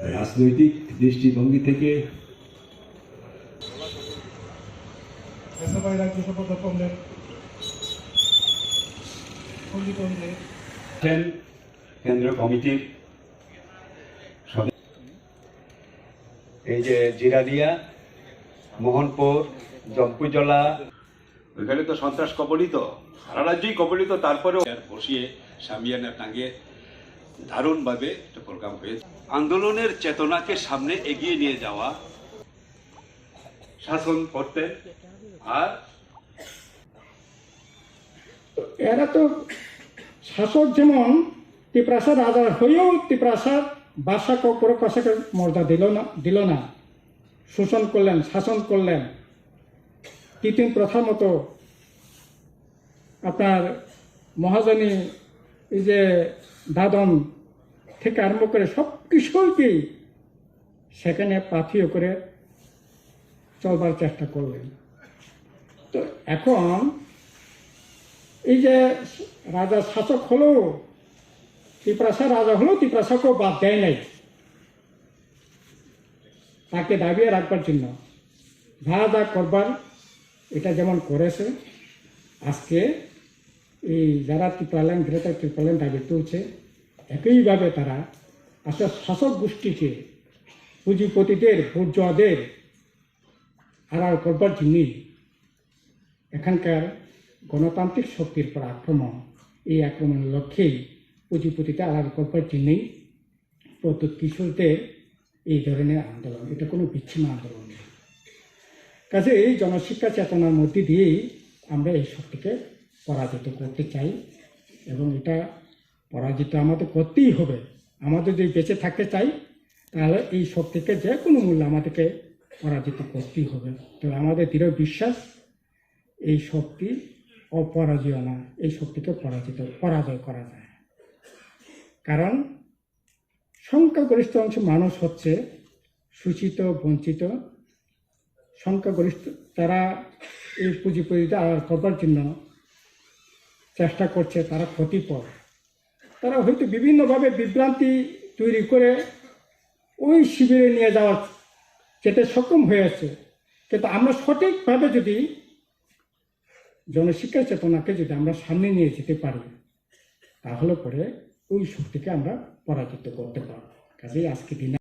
রাজনৈতিক দৃষ্টিভঙ্গি থেকে কেন্দ্রীয় কমিটির এই যে জিরাদিয়া মোহনপুর জম্পুজলা। ওইখানে তো সন্ত্রাস কবলিত সারা রাজ্যই কবলিত তারপরেও বসিয়ে সামিয়ানা টাঙ্গে দারুণভাবে একটা প্রোগ্রাম হয়েছে। আন্দোলনের চেতনাকে সামনে এগিয়ে নিয়ে যাওয়া, শাসন করতেন আর এরা তো শাসক যেমন তিপ্রাসা রাজা হয়েও তিপ্রাসা বাদশাকে কোনো কাছাকে মর্যাদা দিল না দিল না। শোষণ করলেন, শাসন করলেন। তিতিন প্রথার মতো আপনার মহাজনী এই যে দাদন থেকে আরম্ভ করে সব কিছুকেই সেখানে পাথিও করে চলবার চেষ্টা করলেন। তো এখন এই যে রাজা শাসক হলো, তিপ্রাসা রাজা হলো, তিপ্রাসাকেও বাদ দেয় নাই। তাকে দাবিয়ে রাখবার জন্য যা যা করবার, এটা যেমন করেছে, আজকে এই যারা ত্রিপালেন গ্রেটার ত্রিপালেন দাবি তুলছে একইভাবে তারা আসলে শাসক গোষ্ঠীকে পুঁজিপতিদের বুর্জোয়াদের আড়াল করবার জন্যই এখানকার গণতান্ত্রিক শক্তির পর আক্রমণ, এই আক্রমণের লক্ষ্যেই পুঁজিপতিতে আড়াল করবার জন্যই প্রত্যেক কিশোরদের এই ধরনের আন্দোলন। এটা কোনো বিচ্ছিন্ন আন্দোলন নেই কাজে এই জনশিক্ষা চেতনার মধ্যে দিয়েই আমরা এই শক্তিকে পরাজিত করতে চাই এবং এটা পরাজিত আমাদের করতেই হবে। আমাদের যদি বেঁচে থাকতে চাই, তাহলে এই শক্তিকে যে কোনো মূল্যে আমাদেরকে পরাজিত করতেই হবে। তবে আমাদের দৃঢ় বিশ্বাস, এই শক্তি অপরাজয় না, এই শক্তিকে পরাজিত, পরাজয় করা যায়। কারণ সংখ্যাগরিষ্ঠ অংশ মানুষ হচ্ছে সূচিত, বঞ্চিত। সংখ্যাগরিষ্ঠ, তারা এই পুঁজিপতিতে আড়াল করবার জন্য চেষ্টা করছে, তারা ক্ষতিপর। তারা হয়তো বিভিন্নভাবে বিভ্রান্তি তৈরি করে ওই শিবিরে নিয়ে যাওয়ার যেটা সক্ষম হয়েছে কিন্তু আমরা সঠিকভাবে যদি জনশিক্ষা চেতনাকে যদি আমরা সামনে নিয়ে যেতে পারি, তাহলে পরে ওই শক্তিকে আমরা পরাজিত করতে পারব। কাজেই আজকে দিনে